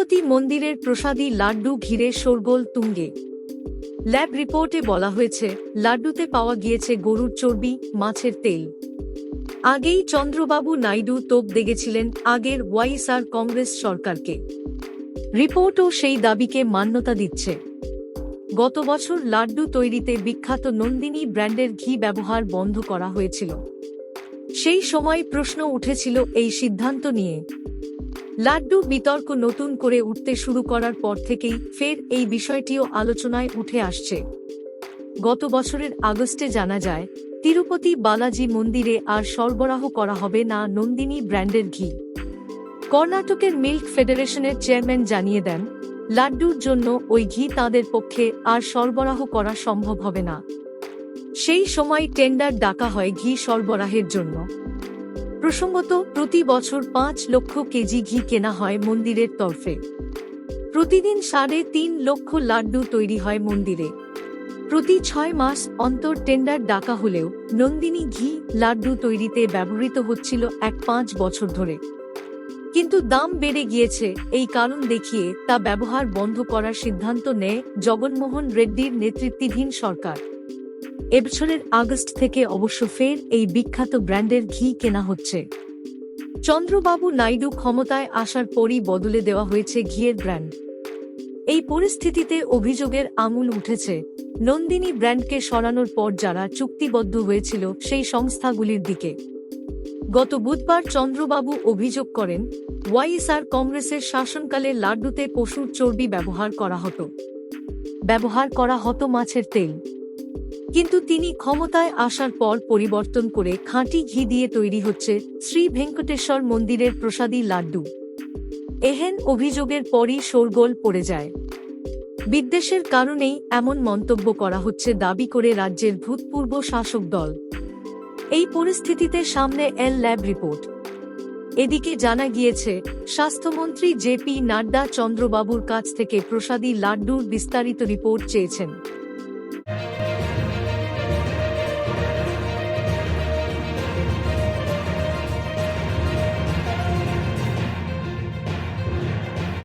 তিরুপতি মন্দিরের প্রসাদী লাড্ডু ঘিরে শোরগোল তুঙ্গে। ল্যাব রিপোর্টে বলা হয়েছে, লাড্ডুতে পাওয়া গিয়েছে গরুর চর্বি, মাছের তেল। আগেই চন্দ্রবাবু নাইডু তোপ দেগেছিলেন আগের ওয়াইএসআর কংগ্রেস সরকারকে। রিপোর্টও সেই দাবিকে মান্যতা দিচ্ছে। গত বছর লাড্ডু তৈরিতে বিখ্যাত নন্দিনী ব্র্যান্ডের ঘি ব্যবহার বন্ধ করা হয়েছিল। সেই সময় প্রশ্ন উঠেছিল এই সিদ্ধান্ত নিয়ে। লাড্ডু বিতর্ক নতুন করে উঠতে শুরু করার পর থেকেই ফের এই বিষয়টিও আলোচনায় উঠে আসছে। গত বছরের আগস্টে জানা যায়, তিরুপতি বালাজি মন্দিরে আর সরবরাহ করা হবে না নন্দিনী ব্র্যান্ডের ঘি। কর্ণাটকের মিল্ক ফেডারেশনের চেয়ারম্যান জানিয়ে দেন, লাড্ডুর জন্য ওই ঘি তাদের পক্ষে আর সরবরাহ করা সম্ভব হবে না। সেই সময় টেন্ডার ডাকা হয় ঘি সরবরাহের জন্য। প্রসঙ্গত, প্রতি বছর পাঁচ লক্ষ কেজি ঘি কেনা হয় মন্দিরের তরফে। প্রতিদিন সাড়ে তিন লক্ষ লাড্ডু তৈরি হয় মন্দিরে। প্রতি ছয় মাস অন্তর টেন্ডার ডাকা হলেও নন্দিনী ঘি, লাড্ডু তৈরিতে ব্যবহৃত হচ্ছিল এক পাঁচ বছর ধরে। কিন্তু দাম বেড়ে গিয়েছে, এই কারণ দেখিয়ে তা ব্যবহার বন্ধ করার সিদ্ধান্ত নেয় জগনমোহন রেড্ডির নেতৃত্বাধীন সরকার। এবছরের আগস্ট থেকে অবশ্য ফের এই বিখ্যাত ব্র্যান্ডের ঘি কেনা হচ্ছে। চন্দ্রবাবু নাইডু ক্ষমতায় আসার পরই বদলে দেওয়া হয়েছে ঘিয়ের ব্র্যান্ড। এই পরিস্থিতিতে অভিযোগের আঙুল উঠেছে। নন্দিনী ব্র্যান্ডকে সরানোর পর যারা চুক্তিবদ্ধ হয়েছিল সেই সংস্থাগুলির দিকে। গত বুধবার চন্দ্রবাবু অভিযোগ করেন, ওয়াইএসআর কংগ্রেসের শাসনকালে লাড্ডুতে পশুর চর্বি ব্যবহার করা হতো। ব্যবহার করা হতো মাছের তেল। কিন্তু তিনি ক্ষমতায় আসার পর পরিবর্তন করে খাঁটি ঘি দিয়ে তৈরি হচ্ছে শ্রী ভেঙ্কটেশ্বর মন্দিরের প্রসাদী লাড্ডু। এহেন অভিযোগের পরই শোরগোল পড়ে যায়। বিদ্বেষের কারণেই এমন মন্তব্য করা হচ্ছে দাবি করে রাজ্যের ভূতপূর্ব শাসক দল। এই পরিস্থিতিতে সামনে এল ল্যাব রিপোর্ট। এদিকে জানা গিয়েছে, স্বাস্থ্যমন্ত্রী জেপি নাড্ডা চন্দ্রবাবুর কাছ থেকে প্রসাদী লাড্ডুর বিস্তারিত রিপোর্ট চেয়েছেন।